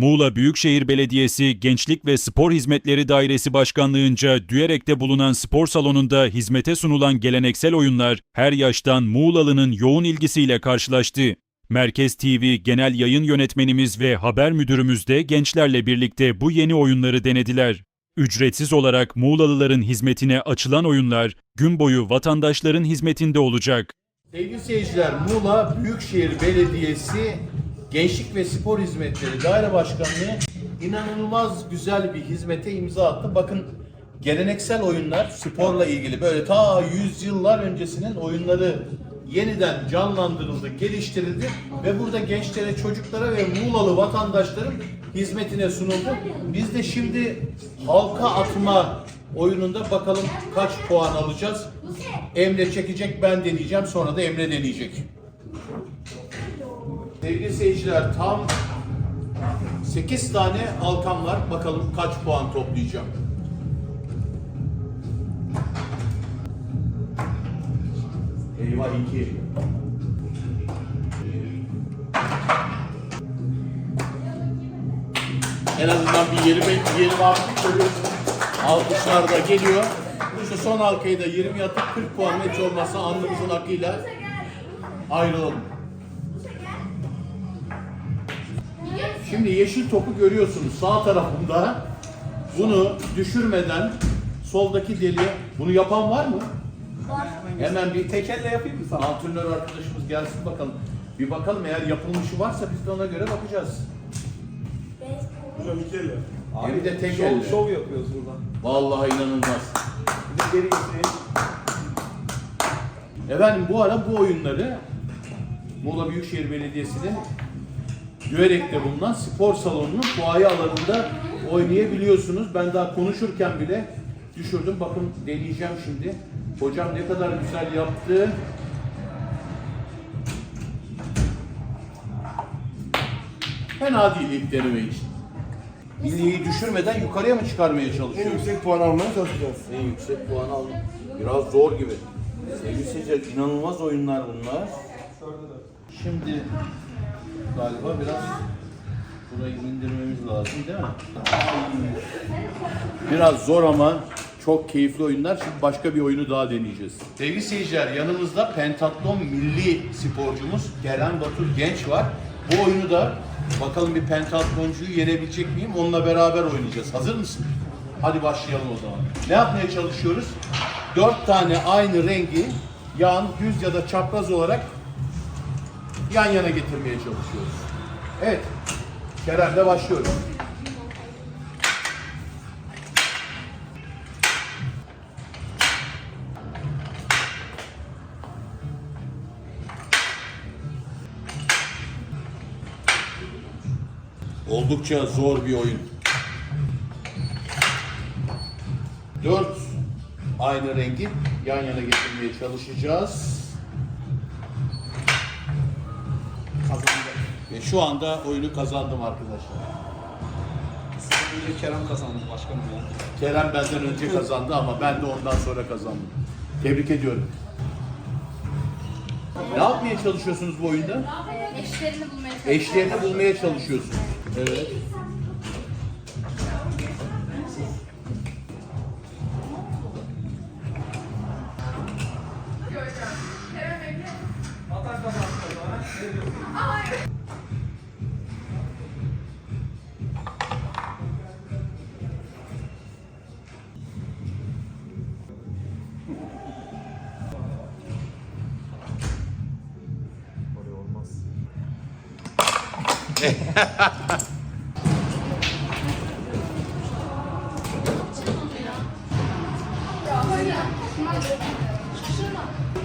Muğla Büyükşehir Belediyesi Gençlik ve Spor Hizmetleri Dairesi Başkanlığınca Düyerek'te bulunan spor salonunda hizmete sunulan geleneksel oyunlar her yaştan Muğlalı'nın yoğun ilgisiyle karşılaştı. Merkez TV Genel Yayın Yönetmenimiz ve haber müdürümüz de gençlerle birlikte bu yeni oyunları denediler. Ücretsiz olarak Muğlalıların hizmetine açılan oyunlar gün boyu vatandaşların hizmetinde olacak. Sevgili seyirciler, Muğla Büyükşehir Belediyesi Gençlik ve Spor Hizmetleri Daire Başkanlığı inanılmaz güzel bir hizmete imza attı. Bakın geleneksel oyunlar sporla ilgili böyle ta yüzyıllar öncesinin oyunları yeniden canlandırıldı, geliştirildi ve burada gençlere, çocuklara ve Muğlalı vatandaşların hizmetine sunuldu. Biz de şimdi halka atma oyununda bakalım kaç puan alacağız. Emre çekecek, ben deneyeceğim, sonra da Emre deneyecek. Sevgili seyirciler tam 8 tane halkam var. Bakalım kaç puan toplayacağım. Eyvah 2. En azından bir yeri yeri attık görüyorsunuz. Alkışlar da geliyor. Şu son halkayı da 20 atıp 40 puan hiç olmazsa alnımızın akıyla ayrılalım. Şimdi yeşil topu görüyorsunuz sağ tarafında. Bunu düşürmeden soldaki deliğe bunu yapan var mı? Hemen bir Tekelle yapayım mı sana? antrenör arkadaşımız gelsin bakalım. Bir bakalım eğer yapılmışı varsa biz de ona göre bakacağız. Hocam iki elle. Hem de tek şov, elle. şov yapıyoruz burada. Vallahi inanılmaz. Bir de geri getireyim. Efendim bu ara bu oyunları Muğla Büyükşehir Belediyesi'nin Düerek'te bulunan spor salonunun fuaye alanında oynayabiliyorsunuz. Ben daha konuşurken bile düşürdüm. Bakın deneyeceğim şimdi. Hocam ne kadar güzel yaptı. Fena değil ilk deneme için. Bileği düşürmeden yukarıya mı çıkarmaya En çalışıyor? yüksek puan almaya çalışacağız. En yüksek puan aldım. Biraz zor gibi. Sevgili seyirciler inanılmaz oyunlar bunlar. Şimdi galiba biraz burayı indirmemiz lazım değil mi? Biraz zor ama çok keyifli oyunlar. Şimdi başka bir oyunu daha deneyeceğiz. Sevgili seyirciler yanımızda pentatlon milli sporcumuz Gelen Batur Genç var. Bu oyunu da bakalım bir pentatloncuyu yenebilecek miyim? Onunla beraber oynayacağız. Hazır mısın? Hadi başlayalım o zaman. Ne yapmaya çalışıyoruz? Dört tane aynı rengi yan, düz ya da çapraz olarak yan yana getirmeye çalışıyoruz. Evet. Kerem'le başlıyoruz. Oldukça zor bir oyun. Dört aynı rengi yan yana getirmeye çalışacağız. Kazandı. Ve şu anda oyunu kazandım arkadaşlar. Önce Kerem kazandı başkanım ya. Kerem benden önce kazandı ama ben de ondan sonra kazandım. Tebrik ediyorum. Ne yapmaya çalışıyorsunuz bu oyunda? Eşlerini bulmaya çalışıyorum. Eşlerini bulmaya çalışıyorsunuz. Evet. O zaman.